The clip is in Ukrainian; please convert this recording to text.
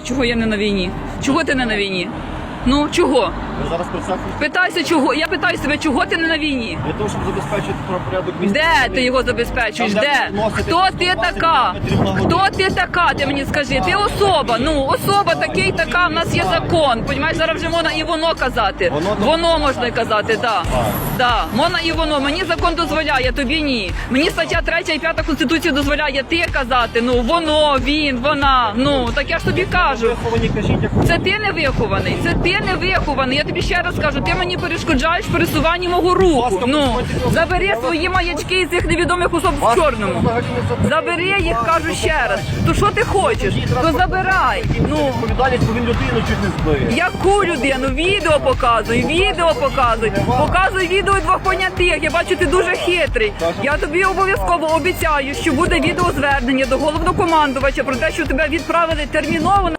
Чого я не на війні? Чого ти не на війні? Ну чого? Ви зараз про це хочете? Питайся, чого? Я питаю себе, чого ти не на війні? Для того, щоб забезпечити правопорядок міста. Де ти його забезпечуєш? Там, де Де? Хто ти 20 така? Хто ти така? Ти мені скажи. Ти особа. Ну особа такий, така. В нас є закон. Понімаєш, зараз вже можна і воно казати. Воно можна казати, так. Да, можна і воно. Мені закон дозволяє, тобі ні. Мені стаття 3 і 5 Конституції дозволяє ти казати. Ну воно, він, вона. Ну так я ж тобі кажу. Виховані кажіть, як Це ти не вихований, це ти не вихований. Я тобі ще раз кажу, ти мені перешкоджаєш пересуванні мого руху. Ну забери свої маячки цих невідомих особ в чорному. Забери їх, кажу ще раз. То що ти хочеш? То забирай. Ну Відповідальність, бо він людину чуть не збив. яку людину? Відео показуй, відео показуй. Показуй відео двох понятих. Я бачу, ти дуже хитрий. Я тобі обов'язково обіцяю, що буде відеозвернення до головнокомандувача про те, що тебе відправили терміново.